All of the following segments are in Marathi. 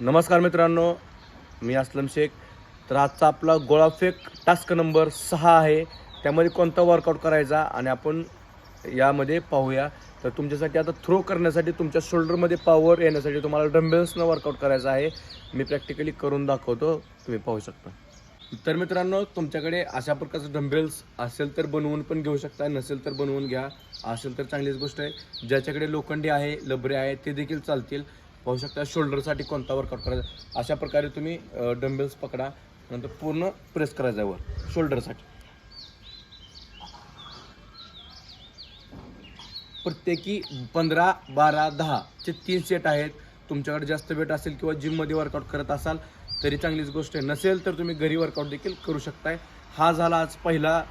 नमस्कार मित्रांनो मी असलम शेख. तर आजचा आपला गोळाफेक टास्क नंबर सहा आहे. त्यामध्ये कोणता वर्कआउट करायचा आणि आपण यामध्ये पाहूया. तर तुमच्यासाठी आता थ्रो करण्यासाठी तुमच्या शोल्डरमध्ये पॉवर येण्यासाठी तुम्हाला डंबेल्सनं वर्कआउट करायचं आहे. मी प्रॅक्टिकली करून दाखवतो तुम्ही पाहू शकता. तर मित्रांनो तुमच्याकडे अशा प्रकारचं डंबेल्स असेल तर बनवून पण घेऊ शकता नसेल तर बनवून घ्या. असेल तर चांगलीच गोष्ट आहे. ज्याच्याकडे लोखंडी आहे लबरे आहे ते देखील चालतील. पाहू शकता. शोल्डरसाठी कोणता वर्कआउट करायचा? अशा प्रकारे तुम्ही डम्बेल्स पकडा नंतर पूर्ण प्रेस करायचा आहे वर शोल्डरसाठी प्रत्येकी पंधरा बारा दहा चे तीन सेट आहेत. तुमच्याकडे जास्त वेट असेल किंवा जिममध्ये वर्कआउट करत असाल तरी चांगलीच गोष्ट आहे. नसेल तर तुम्ही घरी वर्कआउट देखील करू शकताय. हा झाला आज पहिला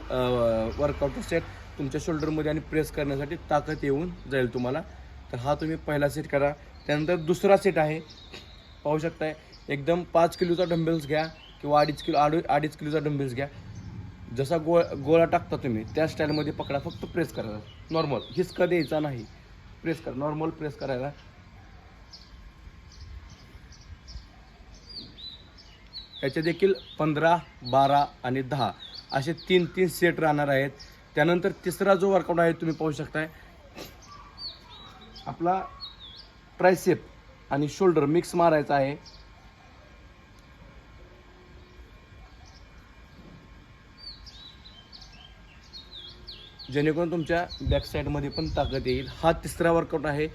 वर्कआउट सेट तुमच्या शोल्डरमध्ये आणि प्रेस करण्यासाठी ताकद येऊन जाईल तुम्हाला. तर हा तुम्ही पहिला सेट करा. त्यानंतर दुसरा सेट आहे. पाहू शकताय एकदम पाच किलोचा डंबेल्स घ्या किंवा अडीच किलो अडू अडीच किलोचा डंबेल्स घ्या. जसा गोळ गोळा टाकता तुम्ही त्या स्टाईलमध्ये पकडा फक्त प्रेस करायला. नॉर्मल हिसका द्यायचा नाही. प्रेस करा नॉर्मल प्रेस करायला. याचे देखील पंधरा बारा आणि दहा असे तीन तीन सेट राहणार आहेत. त्यानंतर तिसरा जो वर्कआउट आहे तुम्ही पाहू शकताय. आपला ट्रायसेप आणि शोल्डर मिक्स मारायचा आहे. जेणेकरून तुमच्या बॅक साईडमध्ये पण ताकद येईल. हा तिसरा वर्कआउट आहे.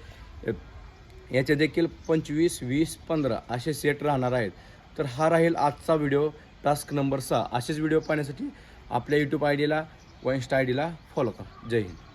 याचे देखील पंचवीस वीस पंधरा असे सेट राहणार आहेत. तर हा राहील आजचा व्हिडिओ टास्क नंबर सहा. असेच व्हिडिओ पाहण्यासाठी आपल्या यूट्यूब आय डीला व इन्स्टा आय डीला फॉलो करा. जय हिंद.